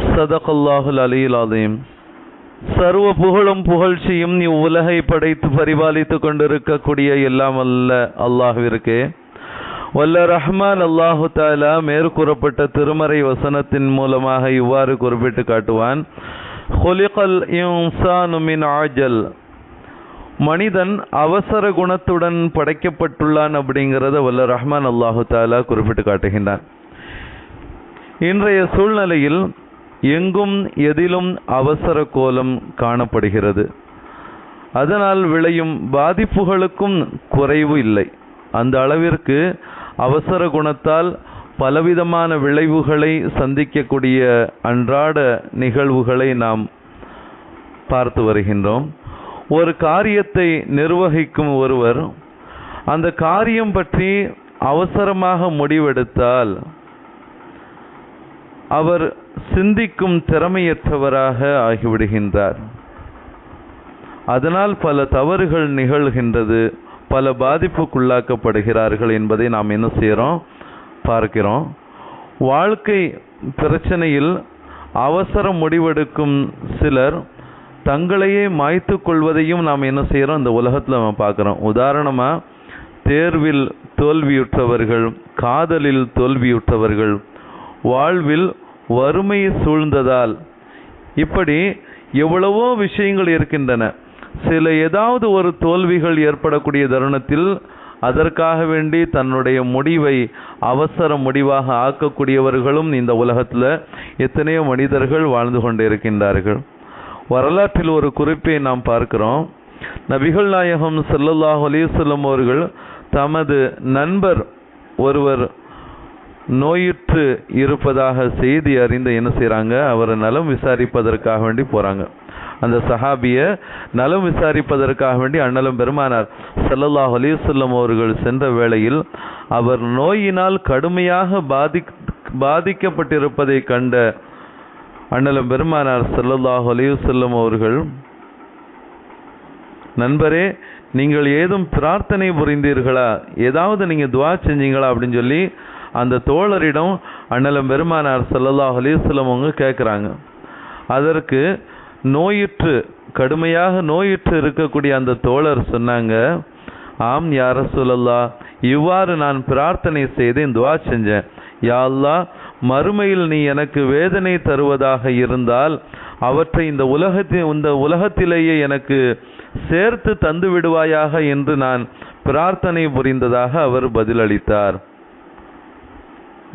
சதகல்லாஹுல் அலியில் அலீம் சர்வ புகழும் புகழ்ச்சியும் இவ்வுலகை படைத்து பரிபாலித்துக் கொண்டிருக்கக்கூடிய எல்லாம் அல்ல அல்லாஹிற்கு வல்ல ரஹ்மான் அல்லாஹு தாலா மேற்கூறப்பட்ட திருமறை வசனத்தின் மூலமாக இவ்வாறு குறிப்பிட்டு காட்டுவான். ஹொலிகல் இன்சானுமின் ஆஜல். மனிதன் அவசர குணத்துடன் படைக்கப்பட்டுள்ளான் அப்படிங்கிறத வல்ல ரஹ்மான் அல்லாஹு தாலா குறிப்பிட்டு காட்டுகின்றான். இன்றைய சூழ்நிலையில் எங்கும் எதிலும் அவசர கோலம் காணப்படுகிறது. அதனால் விளையும் பாதிப்புகளுக்கும் குறைவு இல்லை. அந்த அளவிற்கு அவசர குணத்தால் பலவிதமான விளைவுகளை சந்திக்கக்கூடிய அன்றாட நிகழ்வுகளை நாம் பார்த்து வருகின்றோம். ஒரு காரியத்தை நிர்வகிக்கும் ஒருவர் அந்த காரியம் பற்றி அவசரமாக முடிவெடுத்தால் அவர் சிந்திக்கும் திறமையற்றவராக ஆகிவிடுகின்றார். அதனால் பல தவறுகள் நிகழ்கின்றது பல பாதிப்புக்குள்ளாக்கப்படுகிறார்கள் என்பதை நாம் என்ன செய்கிறோம் பார்க்கிறோம். வாழ்க்கை பிரச்சனையில் அவசர முடிவெடுக்கும் சிலர் தங்களையே மாய்த்து கொள்வதையும் நாம் என்ன செய்கிறோம் இந்த உலகத்தில் நம்ம பார்க்குறோம். உதாரணமாக தேர்வில் தோல்வியுற்றவர்கள் காதலில் தோல்வியுற்றவர்கள் வாழ்வில் வறுமை சூழ்ந்ததால். இப்படி எவ்வளவோ விஷயங்கள் இருக்கின்றன. சில ஏதாவது ஒரு தோல்விகள் ஏற்படக்கூடிய தருணத்தில் அதற்காக வேண்டி தன்னுடைய முடிவை அவசர முடிவாக ஆக்கக்கூடியவர்களும் இந்த உலகத்தில் எத்தனையோ மனிதர்கள் வாழ்ந்து கொண்டிருக்கின்றார்கள். வரலாற்றில் ஒரு குறிப்பை நாம் பார்க்கிறோம். நபிகள் நாயகம் ஸல்லல்லாஹு அலிசல்லம் அவர்கள் தமது நண்பர் ஒருவர் நோயுற்று இருப்பதாக செய்தி அறிந்து என்ன செய்கிறாங்க அவரை நலம் விசாரிப்பதற்காக வேண்டி போகிறாங்க அந்த சஹாபியை நலம் விசாரிப்பதற்காக வேண்டி அண்ணலும் பெருமானார் ஸல்லல்லாஹு அலிசல்லம் அவர்கள் சென்ற வேளையில் அவர் நோயினால் கடுமையாக பாதி பாதிக்கப்பட்டிருப்பதை கண்ட அண்ணலும் பெருமானார் ஸல்லல்லாஹு அலிசல்லம் அவர்கள் நண்பரே நீங்கள் ஏதும் பிரார்த்தனை புரிந்தீர்களா? ஏதாவது நீங்க துவா செஞ்சீங்களா? அப்படின்னு சொல்லி அந்த தோழரிடம் அண்ணலம் பெருமானார் ஸல்லல்லாஹு அலிஸ்லம் அவங்க கேட்குறாங்க அதற்கு நோயுற்று கடுமையாக நோயுற்று இருக்கக்கூடிய அந்த தோழர் சொன்னாங்க ஆம் யார சொல்லல்லா இவ்வாறு நான் பிரார்த்தனை செய்தேன் துவா செஞ்சேன். யாழ்லா மறுமையில் நீ எனக்கு வேதனை தருவதாக இருந்தால் அவற்றை இந்த உலகத்தில் இந்த உலகத்திலேயே எனக்கு சேர்த்து தந்து விடுவாயாக என்று நான் பிரார்த்தனை புரிந்ததாக அவர் பதிலளித்தார்.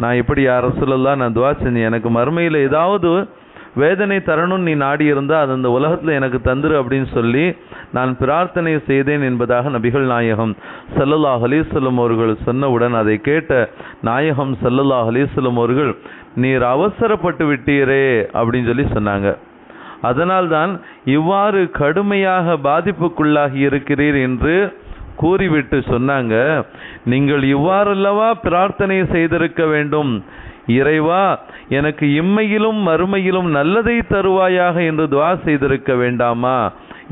நான் இப்படி அரசுலெல்லாம் நான் துவா செஞ்சேன். எனக்கு மறுமையில் ஏதாவது வேதனை தரணும்னு நீ நாடி இருந்தால் அது அந்த உலகத்தில் எனக்கு தந்துரு அப்படின்னு சொல்லி நான் பிரார்த்தனை செய்தேன் என்பதாக நபிகள் நாயகம் சல்லல்லாஹ் அலிஸ்லம் அவர்கள் சொன்னவுடன் அதை கேட்ட நாயகம் சல்லல்லாஹ் அலிஸ்லம் அவர்கள் நீர் அவசரப்பட்டு விட்டீரே அப்படின்னு சொல்லி சொன்னாங்க. அதனால்தான் இவ்வாறு கடுமையாக பாதிப்புக்குள்ளாகி இருக்கிறீர் என்று கூறிவிட்டு சொன்னாங்க நீங்கள் இவ்வாறல்லவா பிரார்த்தனை செய்திருக்க வேண்டும்? இறைவா எனக்கு இம்மையிலும் மறுமையிலும் நல்லதை தருவாயாக என்று துவா செய்திருக்க வேண்டாமா?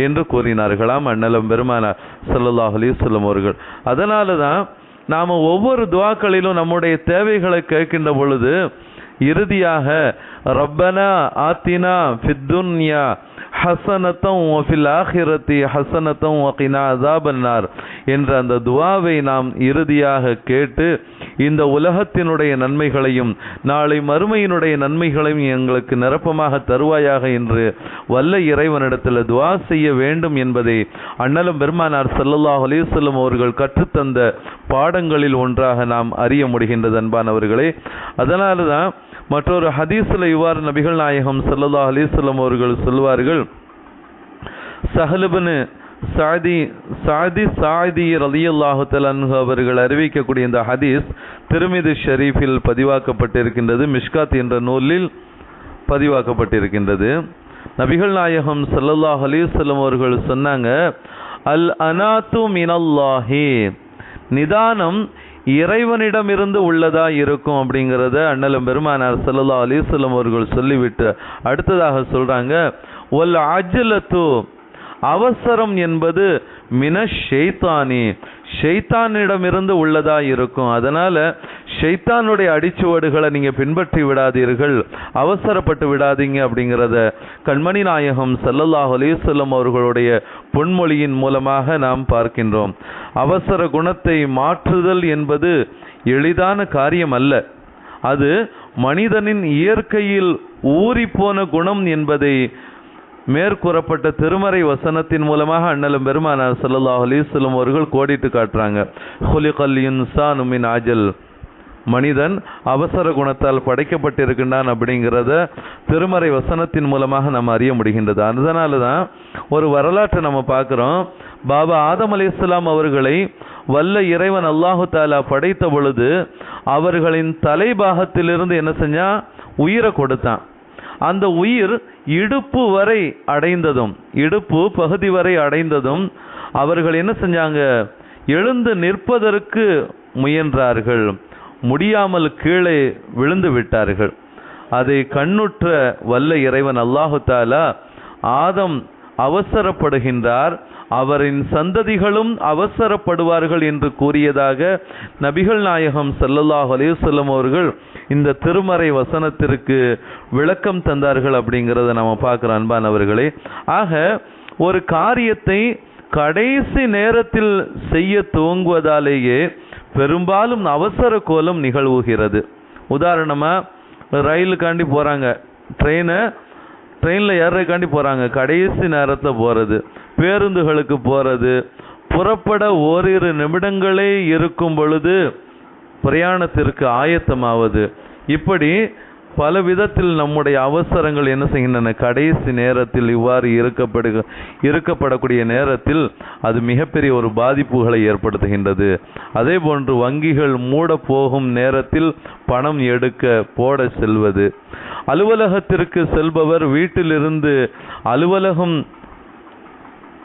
என்று கூறினார்களாம் அண்ணலம் பெருமானார் ஸல்லல்லாஹு அலைஹி வஸல்லம் அவர்கள். அதனால தான் நாம் ஒவ்வொரு துவாக்களிலும் நம்முடைய தேவைகளை கேட்கின்ற பொழுது இறுதியாக ரப்பனா ஆத்தினா ஃபித்துன்யா ஹசனத்தம் ஃபில் ஆஹிரத்தி ஹசனத்தம் வகினா அதாபன்னார் என்ற அந்த துவாவை நாம் இறுதியாக கேட்டு இந்த உலகத்தினுடைய நன்மைகளையும் நாளை மறுமையினுடைய நன்மைகளையும் எங்களுக்கு நிரப்பமாக தருவாயாக என்று வல்ல இறைவனிடத்தில் துவா செய்ய வேண்டும் என்பதை அண்ணலும் பெருமானார் சல்லல்லாஹ் அலிசல்லம் அவர்கள் கற்றுத்தந்த பாடங்களில் ஒன்றாக நாம் அறிய முடிகின்றது அன்பானவர்களே. அதனால தான் மற்றொரு ஹதீஸில் இவ்வாறு நபிகள் நாயகம் ஸல்லல்லாஹு அலிஸ்லம் அவர்கள் சொல்வார்கள் சஹலுபனு சாதி சாதி சாதி ரலியல்லாஹு அவர்கள் அறிவிக்கக்கூடிய இந்த ஹதீஸ் திருமிது ஷெரீஃபில் பதிவாக்கப்பட்டிருக்கின்றது மிஷ்காத் என்ற நூலில் பதிவாக்கப்பட்டிருக்கின்றது. நபிகள் நாயகம் சல்லல்லாஹ் அலைஹி அவர்கள் சொன்னாங்க அல் அனாத்து மினல்லாஹி நிதானம் இறைவனிடமிருந்து உள்ளதா இருக்கும் அப்படிங்கிறத அண்ணலும் பெருமானார் ஸல்லல்லாஹு அலிசல்லம் அவர்கள் சொல்லிவிட்டு அடுத்ததாக சொல்றாங்க ஒல் அஜலத்து அவசரம் என்பது மின ஷெய்தானி ஷெய்தானிடமிருந்து உள்ளதா இருக்கும். அதனால ஷெய்தானுடைய அடிச்சுவடுகளை நீங்க பின்பற்றி விடாதீர்கள். அவசரப்பட்டு விடாதீங்க அப்படிங்கிறத கண்மணி நாயகம் சல்லல்லாஹ் அலிசல்லம் அவர்களுடைய பொன்மொழியின் மூலமாக நாம் பார்க்கின்றோம். அவசர குணத்தை மாற்றுதல் என்பது எளிதான காரியம் அல்ல. அது மனிதனின் இயற்கையில் ஊறிப்போன குணம் என்பதை மேற்கூறப்பட்ட திருமறை வசனத்தின் மூலமாக அண்ணலும் பெருமானார் ஸல்லல்லாஹு அலிஸ்லம் அவர்கள் கோடிட்டு காட்டுறாங்க. ஹுலிகல் இன்சானு மின் ஆஜல் மனிதன் அவசர குணத்தால் படைக்கப்பட்டிருக்கின்றான் அப்படிங்கிறத திருமறை வசனத்தின் மூலமாக நம்ம அறிய முடிகின்றது. அதனால தான் ஒரு வரலாற்றை நம்ம பார்க்குறோம். பாபா ஆதம் அலைஹிஸ்ஸலாம் அவர்களை வல்ல இறைவன் அல்லாஹு தாலா படைத்த பொழுது அவர்களின் தலைபாகத்திலிருந்து என்ன செஞ்சால் உயிரை கொடுத்தான். அந்த உயிர் இடுப்பு வரை அடைந்ததும் இடுப்பு பகுதி வரை அடைந்ததும் அவர்கள் என்ன செஞ்சாங்க? எழுந்து நிற்பதற்கு முயன்றார்கள். முடியாமல் கீழே விழுந்து விட்டார்கள். அதை கண்ணுற்ற வல்ல இறைவன் அல்லாஹு தாலா ஆதம் அவசரப்படுகின்றார். அவரின் சந்ததிகளும் அவசரப்படுவார்கள் என்று கூறியதாக நபிகள் நாயகம் சல்லல்லாஹ் அலைஹி அவர்கள் இந்த திருமறை வசனத்திற்கு விளக்கம் தந்தார்கள் அப்படிங்கிறத நம்ம பார்க்குறோம் அன்பானவர்களே ஆக ஒரு காரியத்தை கடைசி நேரத்தில் செய்ய துவங்குவதாலேயே பெரும்பாலும் அவசர கோலம் நிகழ்வுகிறது. உதாரணமாக ரயிலுக்காண்டி போகிறாங்க ட்ரெயினை ட்ரெயினில் ஏறக்காண்டி போகிறாங்க கடைசி நேரத்தில் போகிறது பேருந்துகளுக்கு போகிறது புறப்பட ஓரிரு நிமிடங்களே இருக்கும் பொழுது பிரயாணத்திற்கு ஆயத்தமாவது. இப்படி பல விதத்தில் நம்முடைய அவசரங்கள் என்ன செய்கின்றன? கடைசி நேரத்தில் இவ்வாறு இருக்கப்படு இருக்கப்படக்கூடிய நேரத்தில் அது மிகப்பெரிய ஒரு பாதிப்புகளை ஏற்படுத்துகின்றது. அதே போன்று வங்கிகள் மூட போகும் நேரத்தில் பணம் எடுக்க போட செல்வது அலுவலகத்திற்கு செல்பவர் வீட்டிலிருந்து அலுவலகம்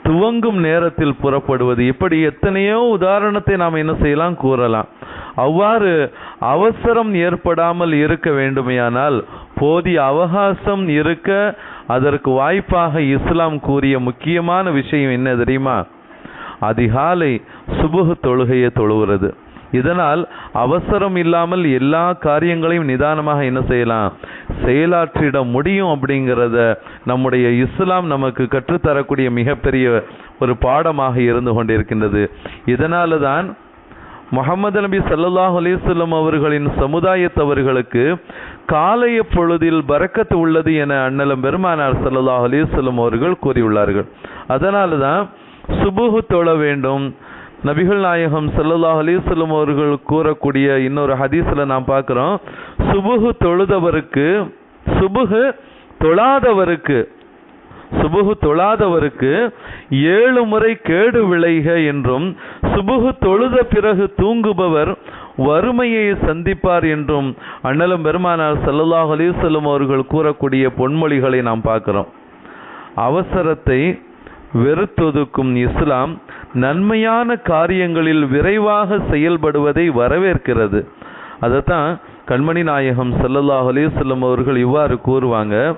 துவங்கும் நேரத்தில் புறப்படுவது. இப்படி எத்தனையோ உதாரணத்தை நாம் என்ன செய்யலாம்? கூறலாம். அவ்வாறு அவசரம் ஏற்படாமல் இருக்க வேண்டுமையானால் போதிய அவகாசம் இருக்க அதற்கு வாய்ப்பாக இஸ்லாம் கூறிய முக்கியமான விஷயம் என்ன தெரியுமா? அதிகாலை சுபுகு தொழுகையை தொழுகிறது. இதனால் அவசரம் இல்லாமல் எல்லா காரியங்களையும் நிதானமாக என்ன செய்யலாம்? செயலாற்றிட முடியும் அப்படிங்கிறத நம்முடைய இஸ்லாம் நமக்கு கற்றுத்தரக்கூடிய மிகப்பெரிய ஒரு பாடமாக இருந்து கொண்டிருக்கின்றது. இதனால தான் முகமது நபி சல்லாஹ் அலைஹி அவர்களின் சமுதாயத்தவர்களுக்கு காலைய பொழுதில் பறக்கத்து உள்ளது என அண்ணலம் பெருமானார் சல்லாஹ் அலைஹி அவர்கள் கூறியுள்ளார்கள். அதனால தான் சுபுகு தொழ வேண்டும் நபிகள் நாயகம் ஸல்லல்லாஹு அலிசல்லம் அவர்கள் கூறக்கூடிய இன்னொரு ஹதீஸில் நாம் பார்க்குறோம். சுபுகு தொழுதவருக்கு சுபுகு தொழாதவருக்கு சுபுகு தொழாதவருக்கு ஏழு முறை கேடு விளைக என்றும் சுபுகு தொழுத பிறகு தூங்குபவர் வறுமையை சந்திப்பார் என்றும் அண்ணலும் பெருமானார் ஸல்லல்லாஹு அலிசல்லம் அவர்கள் கூறக்கூடிய பொன்மொழிகளை நாம் பார்க்குறோம். அவசரத்தை வெறுத்தொதுக்கும் இஸ்லாம் நன்மையான காரியங்களில் விரைவாக செயல்படுவதை வரவேற்கிறது. அதைத்தான் கண்மணி நாயகம் சல்லல்லாஹ் அலிசல்லம் அவர்கள் இவ்வாறு கூறுவாங்க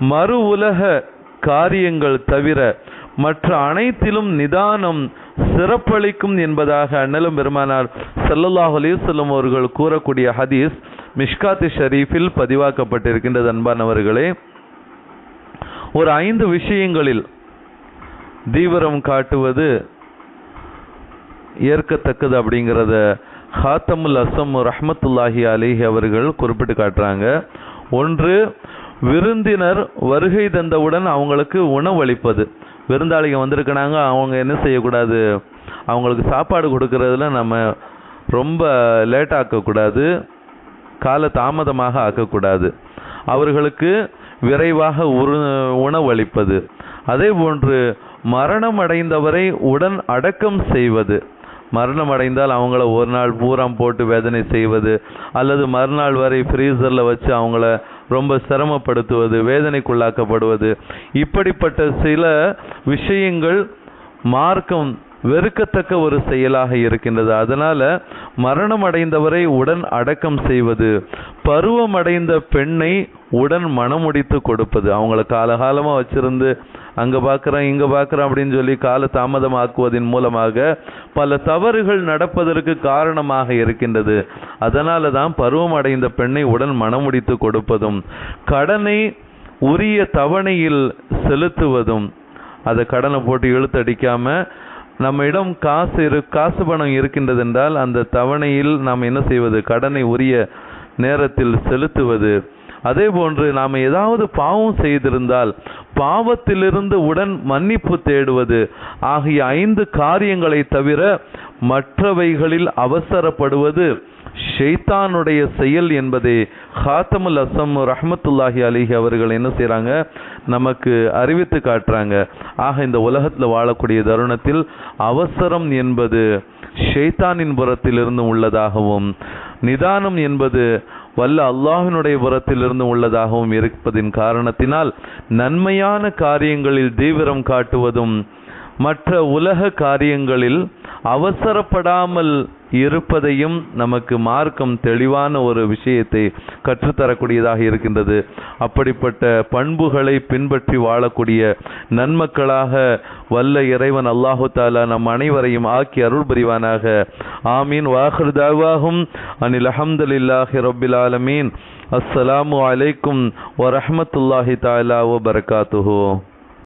மறு உலக காரியங்கள் தவிர மற்ற அனைத்திலும் நிதானம் சிறப்பளிக்கும் என்பதாக அண்ணலும் பெருமானார் சல்லல்லாஹ் அலிசல்லம் அவர்கள் கூறக்கூடிய ஹதீஸ் மிஷ்காத் ஷரீஃபில் பதிவாக்கப்பட்டிருக்கின்றது அன்பானவர்களே. ஒரு ஐந்து விஷயங்களில் தீவிரம் காட்டுவது ஏற்கத்தக்கது அப்படிங்கிறத ஹாத்தமுல் அசம் ரஹமத்துல்லாஹி அலிஹி அவர்கள் குறிப்பிட்டு காட்டுறாங்க. ஒன்று விருந்தினர் வருகை தந்தவுடன் அவங்களுக்கு உணவளிப்பது விருந்தாளிங்க வந்திருக்கிறாங்க அவங்க என்ன செய்யக்கூடாது? அவங்களுக்கு சாப்பாடு கொடுக்கறதுல நம்ம ரொம்ப லேட் ஆக்கக்கூடாது. கால தாமதமாக ஆக்கக்கூடாது. அவர்களுக்கு விரைவாக உரு உணவளிப்பது அதே போன்று மரணம் அடைந்தவரை உடன் அடக்கம் செய்வது. மரணம் அடைந்தால் அவங்கள ஒரு நாள் பூரம் போட்டு வேதனை செய்வது அல்லது மறுநாள் வரை ஃப்ரீசரில் வச்சு அவங்கள ரொம்ப சிரமப்படுத்துவது வேதனைக்குள்ளாக்கப்படுவது. இப்படிப்பட்ட சில விஷயங்கள் மார்க்கம் வெறுக்கத்தக்க ஒரு செயலாக இருக்கின்றது. அதனால் மரணம் அடைந்தவரை உடன் அடக்கம் செய்வது பருவம் அடைந்த பெண்ணை உடன் மணமுடித்து கொடுப்பது. அவங்கள காலகாலமாக வச்சிருந்து அங்கே பார்க்குறேன் இங்கே பார்க்குறேன் அப்படின்னு சொல்லி கால தாமதமாக்குவதன் மூலமாக பல தவறுகள் நடப்பதற்கு காரணமாக இருக்கின்றது. அதனால தான் பருவம் அடைந்த பெண்ணை உடன் மணமுடித்து கொடுப்பதும் கடனை உரிய தவணையில் செலுத்துவதும் அதை கடனை போட்டு இழுத்தடிக்காமல் நம்மிடம் காசு இரு காசு பணம் இருக்கின்றது என்றால் அந்த தவணையில் நாம் என்ன செய்வது? கடனை உரிய நேரத்தில் செலுத்துவது. அதே போன்று நாம் ஏதாவது பாவம் செய்திருந்தால் பாவத்திலிருந்து உடன் மன்னிப்பு தேடுவது. ஆகிய ஐந்து காரியங்களை தவிர மற்றவைகளில் அவசரப்படுவது. ஷெய்தானுடைய செயல் என்பதை ஹாத்தமுல் அசம் ரஹமத்துல்லாஹி அலிஹி அவர்கள் என்ன செய்கிறாங்க நமக்கு அறிவித்து காட்டுறாங்க. ஆக இந்த உலகத்தில் வாழக்கூடிய தருணத்தில் அவசரம் என்பது ஷெய்தானின் புறத்திலிருந்து உள்ளதாகவும் நிதானம் என்பது வல்ல அல்லாஹினுடைய புறத்திலிருந்து உள்ளதாகவும் இருப்பதின் காரணத்தினால் நன்மையான காரியங்களில் தீவிரம் காட்டுவதும் மற்ற உலக காரியங்களில் அவசரப்படாமல் இருப்பதையும் நமக்கு மார்க்கம் தெளிவான ஒரு விஷயத்தை கற்றுத்தரக்கூடியதாக இருக்கின்றது. அப்படிப்பட்ட பண்புகளை பின்பற்றி வாழக்கூடிய நன்மக்களாக வல்ல இறைவன் அல்லாஹு தாலா நம் அனைவரையும் ஆக்கி அருள் புரிவானாக. ஆமீன். வாஹர் தாவாகும் அனில் அஹமதுல்லாஹி ரபில் ஆலமீன். அஸ்ஸலாமு அலைக்கும் வரஹமத்துல்லாஹி தாலா வபரகாத்துஹு.